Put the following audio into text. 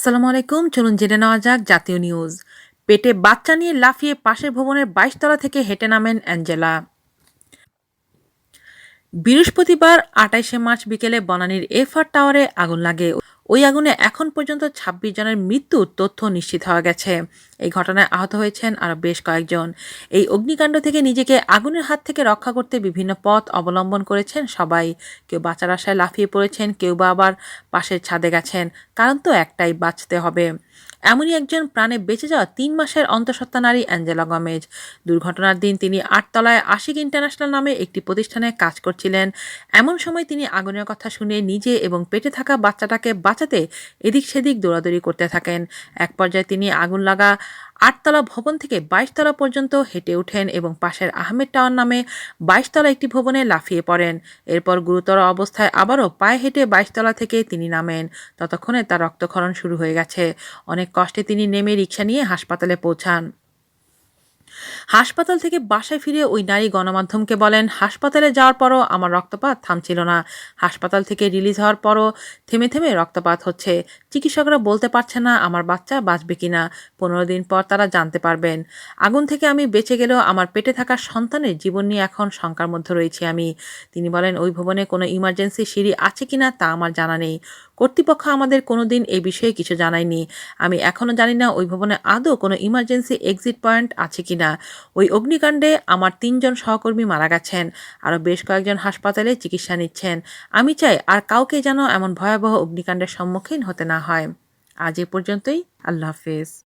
আসসালামু আলাইকুম। চলুন জেনে নেওয়া যাক জাতীয় নিউজ। পেটে বাচ্চা নিয়ে লাফিয়ে পাশের ভবনের বাইশতলা থেকে হেঁটে নামেন অ্যাঞ্জেলা। বৃহস্পতিবার আটাইশে মার্চ বিকেলে বনানীর এফআর টাওয়ারে আগুন লাগে। ওই আগুনে এখন পর্যন্ত ২৬ জনের মৃত্যুর তথ্য নিশ্চিত হওয়া গেছে। এই ঘটনায় আহত হয়েছেন আরও বেশ কয়েকজন। এই অগ্নিকাণ্ড থেকে নিজেকে আগুনের হাত থেকে রক্ষা করতে বিভিন্ন পথ অবলম্বন করেছেন সবাই। কেউ বাঁচার আশায় লাফিয়ে পড়েছেন, কেউ বা আবার পাশের ছাদে গেছেন। কারণ তো একটাই, বাঁচতে হবে। এমনই একজন প্রাণে বেঁচে যাওয়া তিন মাসের অন্তঃসত্ত্বা নারী অ্যাঞ্জেলা গমেজ। দুর্ঘটনার দিন তিনি আটতলায় আশিক ইন্টারন্যাশনাল নামে একটি প্রতিষ্ঠানে কাজ করছিলেন। এমন সময় তিনি আগুনের কথা শুনে নিজে এবং পেটে থাকা বাচ্চাটাকে বাঁচাতে এদিক সেদিক দৌড়াদৌড়ি করতে থাকেন। এক পর্যায়ে তিনি আগুন লাগা আটতলা ভবন থেকে বাইশতলা পর্যন্ত হেঁটে ওঠেন এবং পাশের আহমেদ টাওয়ার নামে বাইশতলা একটি ভবনে লাফিয়ে পড়েন। এরপর গুরুতর অবস্থায় আবারও পায়ে হেঁটে বাইশতলা থেকে তিনি নামেন। ততক্ষণে তার রক্তক্ষরণ শুরু হয়ে গেছে। অনেক কষ্টে তিনি নেমে রিক্সা নিয়ে হাসপাতালে পৌঁছান। হাসপাতাল থেকে বাসায় ফিরে ওই নারী গণমাধ্যমকে বলেন, হাসপাতালে যাওয়ার পরও আমার রক্তপাত থামছিল না। হাসপাতাল থেকে রিলিজ হওয়ার পরও থেমে থেমে রক্তপাত হচ্ছে। চিকিৎসকরা বলতে পারছে না আমার বাচ্চা বাঁচবে কিনা পনেরো দিন পর তারা জানতে পারবেন। আগুন থেকে আমি বেঁচে গেলেও আমার পেটে থাকা সন্তানের জীবন নিয়ে এখন শঙ্কার মধ্যে রয়েছি আমি। তিনি বলেন, ওই ভবনে কোনো ইমার্জেন্সি সিঁড়ি আছে কি না তা আমার জানা নেই। কর্তৃপক্ষ আমাদের কোনো দিন এই বিষয়ে কিছু জানায়নি। আমি এখনও জানি না ওই ভবনে আদৌ কোনো ইমার্জেন্সি এক্সিট পয়েন্ট আছে কিনা ওই অগ্নিকাণ্ডে আমার তিনজন সহকর্মী মারা গেছেন, আরও বেশ কয়েকজন হাসপাতালে চিকিৎসা নিচ্ছেন। আমি চাই আর কাউকে যেন এমন ভয়াবহ অগ্নিকাণ্ডের সম্মুখীন হতে না হয়। আজ এ পর্যন্তই, আল্লাহ হাফেজ।